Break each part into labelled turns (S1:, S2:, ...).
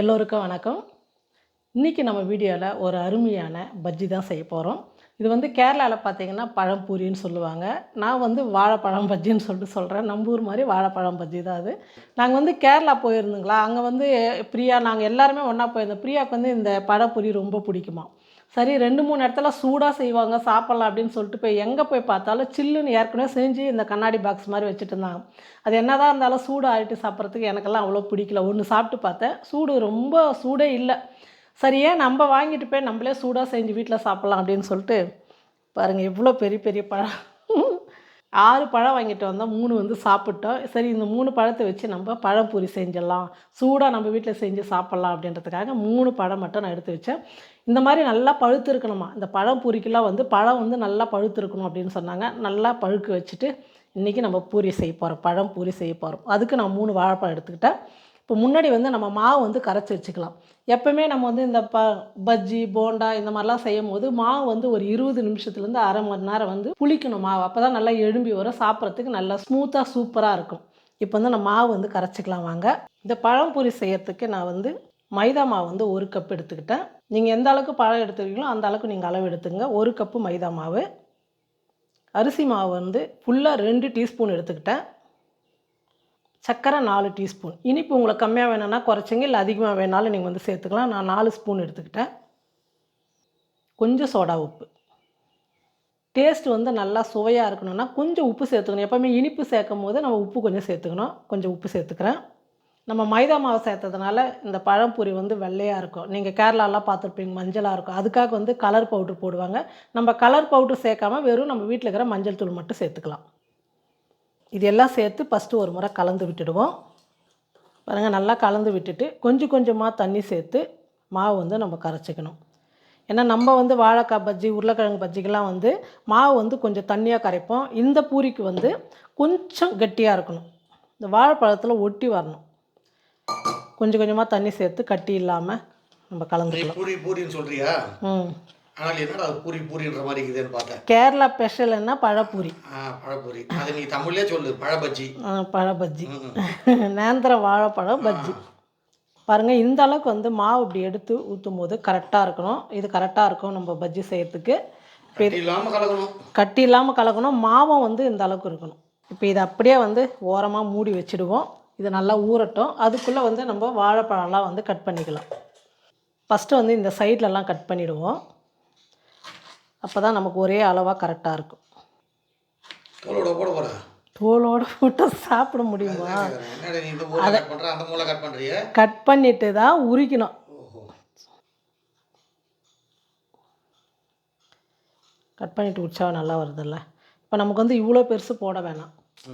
S1: எல்லோருக்கும் வணக்கம். இன்றைக்கி நம்ம வீடியோவில் ஒரு அருமையான பஜ்ஜி தான் செய்ய போகிறோம் இது வந்து கேரளாவில் பார்த்தீங்கன்னா பழம்பூரின்னு சொல்லுவாங்க. நான் வந்து வாழைப்பழம் பஜ்ஜின்னு சொல்லிட்டு சொல்கிறேன் நம்ம ஊர் மாதிரி வாழைப்பழம் பஜ்ஜி தான் அது. நாங்கள் வந்து கேரளா போயிருந்தோங்களா? அங்கே வந்து பிரியா நாங்கள் எல்லாருமே ஒன்றா போயிருந்தோம். பிரியாவுக்கு வந்து இந்த பழப்பூரி ரொம்ப பிடிக்குமா சரி ரெண்டு மூணு இடத்துல சூடாக செய்வாங்க சாப்பிட்லாம் அப்படின்னு சொல்லிட்டு போய் எங்கே போய் பார்த்தாலும் சில்லுன்னு ஏற்கனவே செஞ்சு இந்த கண்ணாடி பாக்ஸ் மாதிரி வச்சுட்டு இருந்தாங்க. அது என்னதான் இருந்தாலும் சூடு ஆகிட்டு சாப்பிட்றதுக்கு எனக்கெல்லாம் அவ்வளோ பிடிக்கல. ஒன்று சாப்பிட்டு பார்த்தேன். சூடு ரொம்ப சூடே இல்லை. சரியே நம்ம வாங்கிட்டு போய் நம்மளே சூடாக செஞ்சு வீட்டில் சாப்பிட்லாம் அப்படின்னு சொல்லிட்டு பாருங்கள் எவ்வளோ பெரிய பெரிய பழம். ஆறு பழம் வாங்கிட்டு வந்தோம் மூணு வந்து சாப்பிட்டோம். சரி இந்த மூணு பழத்தை வச்சு நம்ம பழம்பூரி செஞ்சிடலாம். சூடாக நம்ம வீட்டில் செஞ்சு சாப்பிட்லாம் அப்படின்றதுக்காக மூணு பழம் மட்டும் நான் எடுத்து வச்சேன். இந்த மாதிரி நல்லா பழுத்து இருக்கணுமா இந்த பழம் பூரிக்கெல்லாம் வந்து பழம் வந்து நல்லா பழுத்து இருக்கணும் அப்படின்னு சொன்னாங்க. நல்லா பழுக்க வச்சுட்டு இன்றைக்கி நம்ம பூரி செய்ய போகிறோம் பழம் பூரி செய்ய போகிறோம் அதுக்கு நான் மூணு வாழைப்பழம் எடுத்துக்கிட்டேன். இப்போ முன்னாடி வந்து நம்ம மாவு வந்து கரைச்சி வச்சுக்கலாம். எப்போவுமே நம்ம வந்து இந்த ப பஜ்ஜி போண்டா இந்த மாதிரிலாம் செய்யும் போது மாவு வந்து ஒரு இருபது நிமிஷத்துலேருந்து அரை மணி நேரம் வந்து புளிக்கணும் மாவு. அப்போ தான் நல்லா எழும்பி வரும் சாப்பிட்றதுக்கு நல்லா ஸ்மூத்தாக சூப்பராக இருக்கும். இப்போ வந்து நம்ம மாவு வந்து கரைச்சிக்கலாம் வாங்க. இந்த பழம்பூரி செய்யறதுக்கு நான் வந்து மைதா மாவு வந்து ஒரு கப் எடுத்துக்கிட்டேன். நீங்கள் எந்த அளவுக்கு பழம் எடுத்துக்கிறீங்களோ அந்த அளவுக்கு நீங்கள் அளவு எடுத்துங்க ஒரு கப்பு மைதா மாவு. அரிசி மாவு வந்து ஃபுல்லாக ரெண்டு டீஸ்பூன் எடுத்துக்கிட்டேன். சர்க்கரை நாலு டீஸ்பூன். இனிப்பு உங்களுக்கு கம்மியாக வேணும்னா குறைச்சிங்க இல்லை அதிகமாக வேணாலும் நீங்கள் வந்து சேர்த்துக்கலாம். நான் நாலு ஸ்பூன் எடுத்துக்கிட்டேன். கொஞ்சம் சோடா உப்பு. டேஸ்ட் வந்து நல்லா சுவையாக இருக்கணும்னா கொஞ்சம் உப்பு சேர்த்துக்கணும். எப்போவுமே இனிப்பு சேர்க்கும் போது நம்ம உப்பு கொஞ்சம் சேர்த்துக்கணும். கொஞ்சம் உப்பு சேர்த்துக்கிறேன். நம்ம மைதா மாவு சேர்த்ததுனால இந்த பழம்பூரி வந்து வெள்ளையாக இருக்கும். நீங்கள் கேரளாலாம் பார்த்துருப்பீங்க மஞ்சளாக இருக்கும். அதுக்காக வந்து கலர் பவுட்ரு போடுவாங்க. நம்ம கலர் பவுட்ரு சேர்க்காம வெறும் நம்ம வீட்டில் இருக்கிற மஞ்சள் தூள் மட்டும் சேர்த்துக்கலாம். இது எல்லாம் சேர்த்து ஃபஸ்ட்டு ஒரு முறை கலந்து விட்டுடுவோம். பாருங்கள் நல்லா கலந்து விட்டுட்டு கொஞ்சம் கொஞ்சமாக தண்ணி சேர்த்து மாவு வந்து நம்ம கரைச்சிக்கணும். ஏன்னா நம்ம வந்து வாழைக்காய் பஜ்ஜி உருளைக்கிழங்கு பஜ்ஜிக்கெல்லாம் வந்து மாவு வந்து கொஞ்சம் தண்ணியாக கரைப்போம். இந்த பூரிக்கு வந்து கொஞ்சம் கெட்டியாக இருக்கணும். இந்த வாழைப்பழத்தில் ஒட்டி வரணும். கொஞ்சம் கொஞ்சமாக தண்ணி சேர்த்து கட்டி இல்லாமல் நம்ம கலந்துக்கலாம்.
S2: பூரி பூரின்னு சொல்றியா?
S1: ம்.
S2: ஆனால் என்னடா பூரி பூரின்ற மாதிரி இருக்குதுன்னு பார்த்தேன்.
S1: கேரளா ஸ்பெஷல்னா பழப்பூரி.
S2: ஆ பழப்பூரி. அது நீ தமிழ்லே சொல்லு பழபஜ்ஜி.
S1: ஆ, பழபஜ்ஜி. நேந்திர வாழைப்பழம் பஜ்ஜி. பாருங்கள் இந்த அளவுக்கு வந்து மாவு இப்படி எடுத்து ஊற்றும் போது கரெக்டாக இருக்கணும். இது கரெக்டாக இருக்கும் நம்ம பஜ்ஜி செய்யறதுக்கு.
S2: கட்டி இல்லாமல் கலக்கணும்.
S1: கட்டி இல்லாமல் கலக்கணும். மாவும் வந்து இந்த அளவுக்கு இருக்கணும். இப்போ இதை அப்படியே வந்து ஓரமாக மூடி வச்சுடுவோம். இது நல்லா ஊறட்டும். அதுக்குள்ளே வந்து நம்ம வாழைப்பழம்லாம் வந்து கட் பண்ணிக்கலாம். ஃபஸ்ட்டு வந்து இந்த சைட்லலாம் கட் பண்ணிவிடுவோம் அப்போ தான் நமக்கு ஒரே அளவாக கரெக்டாக இருக்கும்.
S2: தோலோட போட போற?
S1: தோலோடு போட்டு சாப்பிட முடியுமா?
S2: மூளை கட்
S1: பண்ணிட்டு தான் உரிக்கணும். கட் பண்ணிட்டு உச்சா நல்லா வருதுல்ல. இப்போ நமக்கு வந்து இவ்வளோ பெருசு போட வேணாம்.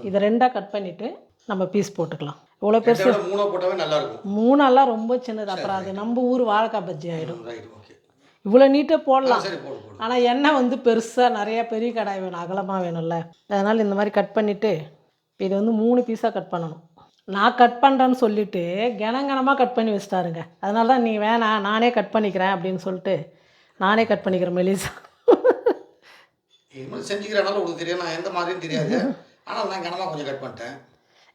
S1: இதை ரெண்டாக கட் பண்ணிவிட்டு நம்ம பீஸ் போட்டுக்கலாம். இவ்வளோ பெருசு
S2: இதை விட மூணா போட்டாவே நல்லா இருக்கும்.
S1: மூணெல்லாம் ரொம்ப சின்னது. அப்புறம் அது நம்ம ஊர் வாழைக்காய் பஜ்ஜி ஆகிடும் இவ்வளோ நீட்டாக போடலாம். ஆனால் எண்ணெய் வந்து பெருசாக நிறைய பெரிய கடாய் வேணும் அகலமாக வேணும்ல. அதனால் இந்த மாதிரி கட் பண்ணிவிட்டு இப்போ இது வந்து மூணு பீஸாக கட் பண்ணணும். நான் கட் பண்ணுறேன்னு சொல்லிட்டு கனங்கனமாக கட் பண்ணி வச்சிட்டாருங்க. அதனால தான் நீ வேணாம் நானே கட் பண்ணிக்கிறேன் அப்படின்னு சொல்லிட்டு நானே கட் பண்ணிக்கிறேன் மெலிசா.
S2: இது மாதிரி செஞ்சுக்கிறனால உங்களுக்கு தெரியும். நான் எந்த மாதிரியும் தெரியாது. ஆனால் நான் கனமாக கொஞ்சம் கட் பண்ணிட்டேன்.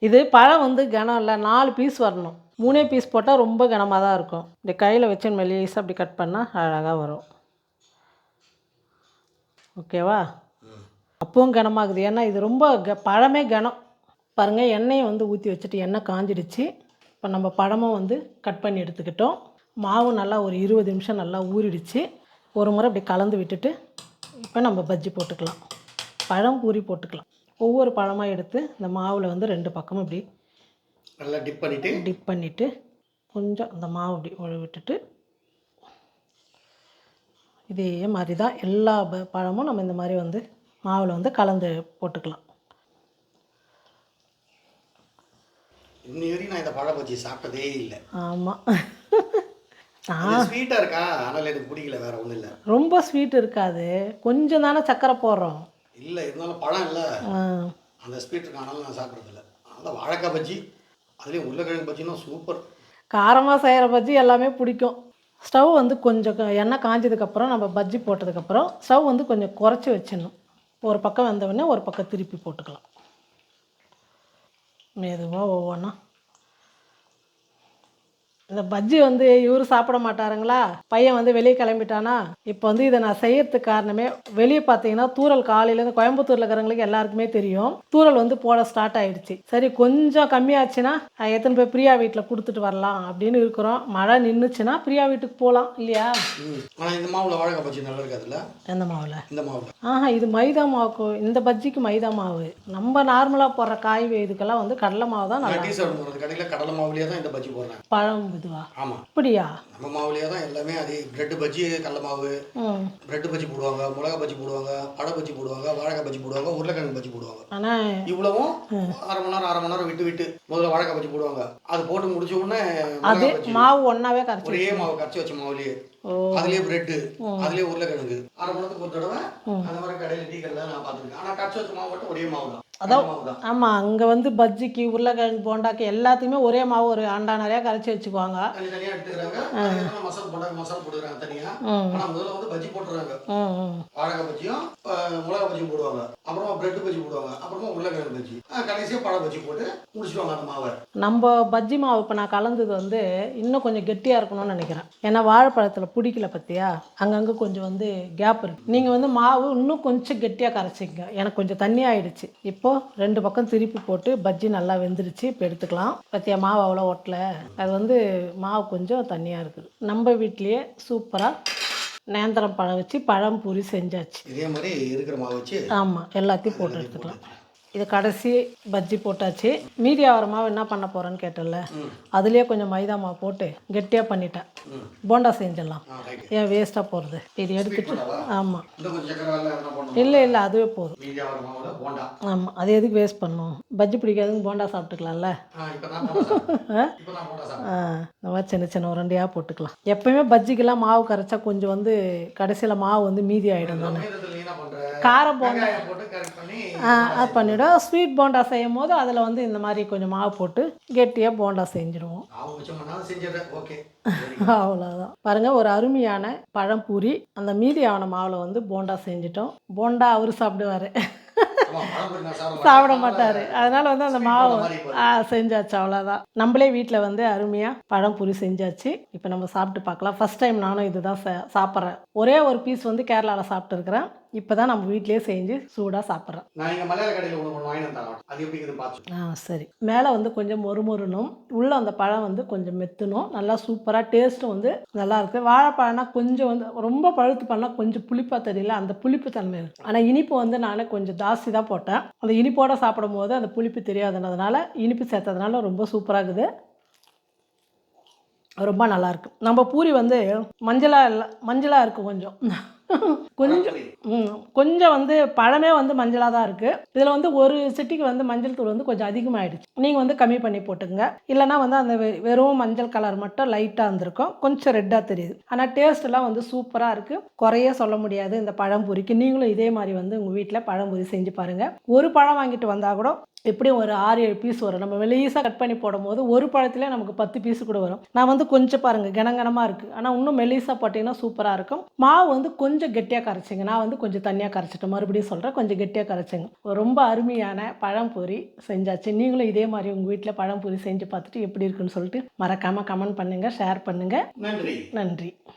S1: இது பழம் வந்து கனம் இல்லை நாலு பீஸ் வரணும். மூணே பீஸ் போட்டால் ரொம்ப கனமாக தான் இருக்கும். இந்த கையில் வச்சு மெலிசாக அப்படி கட் பண்ணால் அழகாக வரும். ஓகேவா அப்பவும் கனமாகுது. ஏன்னா இது ரொம்ப க பழமே கனம். பாருங்கள் எண்ணெயை வந்து ஊற்றி வச்சுட்டு எண்ணெய் காஞ்சிடுச்சு. இப்போ நம்ம பழமும் வந்து கட் பண்ணி எடுத்துக்கிட்டோம். மாவு நல்லா ஒரு இருபது நிமிஷம் நல்லா ஊறிடுச்சு. ஒரு முறை அப்படி கலந்து விட்டுட்டு இப்போ நம்ம பஜ்ஜி போட்டுக்கலாம். பழம் பூரி போட்டுக்கலாம். ஒவ்வொரு பழமாக எடுத்து இந்த மாவில் வந்து ரெண்டு பக்கமும் இப்படி
S2: நல்லா டிப் பண்ணிட்டு
S1: டிப் பண்ணிவிட்டு கொஞ்சம் அந்த மாவு இப்படி விட்டுட்டு இதே மாதிரி தான் எல்லா பழமும் நம்ம இந்த மாதிரி வந்து மாவில் வந்து கலந்து போட்டுக்கலாம்.
S2: இன்னி வரைக்கும் நான் இந்த பழபஜ்ஜி சாப்பிட்டதே இல்லை.
S1: ஆமாம்
S2: ஸ்வீட்டாக இருக்கா? ஆனால் எனக்கு பிடிக்கல வேற ஒன்றும் இல்லை.
S1: ரொம்ப ஸ்வீட் இருக்காது. கொஞ்சம் தானே சர்க்கரை போடுறோம்.
S2: இல்லை இருந்தாலும் பழம் இல்லை. அந்த ஸ்வீட் இருக்கனால நான் சாப்பிட்றதில்ல. அந்த வாழைக்காய் பஜ்ஜி அதுலேயும் உருளைக்கிழங்கு பஜ்ஜினா சூப்பர்
S1: காரமாக செய்கிற பஜ்ஜி எல்லாமே பிடிக்கும். ஸ்டவ் வந்து கொஞ்சம் எண்ணெய் காஞ்சதுக்கப்புறம் நம்ம பஜ்ஜி போட்டதுக்கப்புறம் ஸ்டவ் வந்து கொஞ்சம் குறைச்சி வச்சிடணும். ஒரு பக்கம் வந்தவுடனே ஒரு பக்கம் திருப்பி போட்டுக்கலாம். மெதுவாக ஒவ்வொன்றா இந்த பஜ்ஜி வந்து இவரு சாப்பிட மாட்டாருங்களா? பையன் வந்து வெளியே கிளம்பிட்டானா? இப்போ வந்து இதை நான் செய்யறதுக்கு காரணமே வெளியே பார்த்தீங்கன்னா தூரல் காலையிலேருந்து கோயம்புத்தூரில் இருக்கிறவங்களுக்கு எல்லாருக்குமே தெரியும். தூரல் வந்து போட ஸ்டார்ட் ஆயிடுச்சு. சரி கொஞ்சம் கம்மியாச்சுன்னா எத்தனை போய் பிரியா வீட்டில் கொடுத்துட்டு வரலாம் அப்படின்னு இருக்கிறோம். மழை நின்றுச்சுன்னா பிரியா வீட்டுக்கு போகலாம் இல்லையா?
S2: ஆனால் இந்த மாவில் வாழைக்காய் பஜ்ஜி நல்லா இருக்காதுல்ல
S1: எந்த மாவில்?
S2: இந்த மாவில்.
S1: ஆஹா இது மைதா மாவுக்கு இந்த பஜ்ஜிக்கு மைதா மாவு. நம்ம நார்மலாக போடுற காய் இதுக்கெல்லாம் வந்து கடலை மாவு தான் நல்லா
S2: கடலை மாவுலேயே தான் இந்த பஜ்ஜி போடுறேன்.
S1: பழம் இதுவா
S2: ஆமாம்
S1: அப்படியா?
S2: நம்ம மாவுலேயே தான் எல்லாமே அதே பிரெட் பஜ்ஜி கடலை மாவு பிரெட் பஜ்ஜி போடுவாங்க மிளகா பஜ்ஜி போடுவாங்க படை பஜ்ஜி போடுவாங்க வாழைக்காய் பஜ்ஜி போடுவாங்க உருளைக்கிழங்கு பஜ்ஜி போடுவாங்க.
S1: ஆனால்
S2: இவ்வளவும் அரை மணி நேரம் அரை மணி நேரம் விட்டு விட்டு முதல்ல வாழைக்காய் பஜ்ஜி போடுவாங்க. அது போட்டு முடிச்ச உடனே
S1: அது மாவு ஒன்றாவே கரைச்சி
S2: ஒரே மாவு கரைச்சி வச்ச மாவுலயே. அதுலயே பிரெட் அதுலயே உருளைக்கிழங்கு. அரை மணி நேரத்துக்கு ஒரு தடவை அந்த மாதிரி கடையில் டீ கடையில் நான் பார்த்துருக்கேன். ஆனால் கரைச்சி வச்ச மாவு மட்டும் ஒரே மாவு தான்
S1: அதான் ஆமாம் அங்கே வந்து பஜ்ஜிக்கு உருளைக்கிழங்கு போண்டாக்கு எல்லாத்தையுமே ஒரே மாவு ஒரு அண்டா நிறையா கரைச்சி வச்சுக்குவாங்க. நம்ம பஜ்ஜி மாவு. இப்போ நான் கலந்தது வந்து இன்னும் கொஞ்சம் கெட்டியாக இருக்கணும்னு நினைக்கிறேன். ஏன்னா வாழைப்பழத்தில் பிடிக்கல பார்த்தியா அங்கங்கே கொஞ்சம் வந்து கேப் இருக்குது நீங்கள் வந்து மாவு இன்னும் கொஞ்சம் கெட்டியாக கரைச்சிங்க எனக்கு கொஞ்சம் தண்ணி ஆயிடுச்சு. இப்போது ரெண்டு பக்கம் திருப்பி போட்டு பஜ்ஜி நல்லா வெந்துருச்சு. இப்போ எடுத்துக்கலாம். பார்த்தியா மாவு அவ்வளோ ஒட்டலை அது வந்து மாவு கொஞ்சம் தண்ணியாக இருக்குது. நம்ம வீட்லேயே சூப்பராக நேந்திரம் பழம் வச்சு பழம் பூரி செஞ்சாச்சு.
S2: இதே மாதிரி இருக்கிற மாவு வச்சு
S1: ஆமாம் எல்லாத்தையும் போட்டு எடுத்துக்கலாம். இது கடைசி பஜ்ஜி போட்டாச்சு. மீதி ஆகிற மாவு என்ன பண்ண போகிறேன்னு கேட்டல. அதுலேயே கொஞ்சம் மைதா மாவு போட்டு கெட்டியாக பண்ணிட்டேன். போண்டா செஞ்சிடலாம். ஏன் வேஸ்ட்டாக போகிறது இது எடுத்துட்டு ஆமாம் இல்லை இல்லை அதுவே போதும். ஆமாம் அது எதுக்கு வேஸ்ட் பண்ணும்? பஜ்ஜி பிடிக்காதுங்க போண்டா சாப்பிட்டுக்கலாம்ல. இந்த மாதிரி சின்ன சின்ன உருண்டையாக போட்டுக்கலாம். எப்பயுமே பஜ்ஜிக்கெல்லாம் மாவு கரைச்சா கொஞ்சம் வந்து கடைசியில் மாவு வந்து மீதி ஆகிடும் தானே. காரம் போண்டா அது பண்ணிவிடும் ஸ்வீட் போண்டா செய்யும் போது அதில் வந்து இந்த மாதிரி கொஞ்சம் மாவு போட்டு கெட்டியாக போண்டா செஞ்சுடுவோம் அவ்வளோதான் பாருங்கள் ஒரு அருமையான பழம்பூரி. அந்த மீதி ஆன மாவில் வந்து போண்டா செஞ்சிட்டோம். போண்டா அவர் சாப்பிடுவார்.
S2: சாப்பிட
S1: மாட்டார். அதனால் வந்து அந்த மாவு செஞ்சாச்சு அவ்வளோதான் நம்மளே வீட்டில் வந்து அருமையாக பழம்பூரி செஞ்சாச்சு. இப்போ நம்ம சாப்பிட்டு பார்க்கலாம். ஃபஸ்ட் டைம் நானும் இதுதான் சாப்பிட்றேன். ஒரே ஒரு பீஸ் வந்து கேரளாவில் சாப்பிட்டுருக்குறேன். இப்போ தான் நம்ம வீட்டிலேயே செஞ்சு சூடாக சாப்பிட்றேன்
S2: நான் இங்கே மலையாள கடையில் ஒன்று ஒன்று தரேன் அது எப்படி இருக்குது பார்த்து
S1: ஆ சரி. மேலே வந்து கொஞ்சம் மொறுமொறுனும் உள்ளே அந்த பழம் வந்து கொஞ்சம் மெத்தணும். நல்லா சூப்பராக டேஸ்ட்டும் வந்து நல்லா இருக்கு. வாழைப்பழம்னா கொஞ்சம் வந்து ரொம்ப பழுத்து பண்ணால் கொஞ்சம் புளிப்பாக தெரியல. அந்த புளிப்பு தன்மை இருக்கு. ஆனால் இனிப்பு வந்து நான் கொஞ்சம் ஜாஸ்தி தான் போட்டேன். அந்த இனிப்போட சாப்பிடும் போது அந்த புளிப்பு தெரியாதுன்றதுனால இனிப்பு சேர்த்ததுனால ரொம்ப சூப்பராக இருக்குது. ரொம்ப நல்லா இருக்கு. நம்ம பூரி வந்து மஞ்சளாக இல்லை மஞ்சளாக இருக்குது கொஞ்சம். கொஞ்சம் கொஞ்சம் வந்து பழமே வந்து மஞ்சளாக தான் இருக்குது இதில் வந்து ஒரு சிட்டிக்கு வந்து மஞ்சள் தூள் வந்து கொஞ்சம் அதிகமாகிடுச்சு நீங்கள் வந்து கம்மி பண்ணி போட்டுங்க இல்லைனா வந்து அந்த வெ- வெறும் மஞ்சள் கலர் மட்டும் லைட்டாக இருந்திருக்கும். கொஞ்சம் ரெட்டாக தெரியுது. ஆனால் டேஸ்ட்டெல்லாம் வந்து சூப்பராக இருக்குது குறைய சொல்ல முடியாது. இந்த பழம்பூரிக்கு நீங்களும் இதே மாதிரி வந்து உங்கள் வீட்டில் பழம்பூரி செஞ்சு பாருங்கள் ஒரு பழம் வாங்கிட்டு வந்தால் கூட எப்படியும் ஒரு ஆறு ஏழு பீஸ் வரும். நம்ம மெலிசாக கட் பண்ணி போடும்போது ஒரு பழத்திலே நமக்கு பத்து பீஸ் கூட வரும். நான் வந்து கொஞ்சம் பாருங்கள் கனகனமாக இருக்குது ஆனால் இன்னும் மெலிசாக போட்டிங்கன்னா சூப்பராக இருக்கும். மாவு வந்து கொஞ்சம் கெட்டியாக கரைச்சிங்க. நான் வந்து கொஞ்சம் தண்ணியாக கரைச்சிட்டேன். மறுபடியும் சொல்கிறேன் கொஞ்சம் கெட்டியாக கரைச்சிங்க. ரொம்ப அருமையான பழம்பொரி செஞ்சாச்சு. நீங்களும் இதே மாதிரி உங்கள் வீட்டில் பழம்பொரி செஞ்சு பார்த்துட்டு எப்படி இருக்குன்னு சொல்லிட்டு மறக்காமல் கமெண்ட் பண்ணுங்கள் ஷேர் பண்ணுங்கள்
S2: நன்றி.
S1: நன்றி.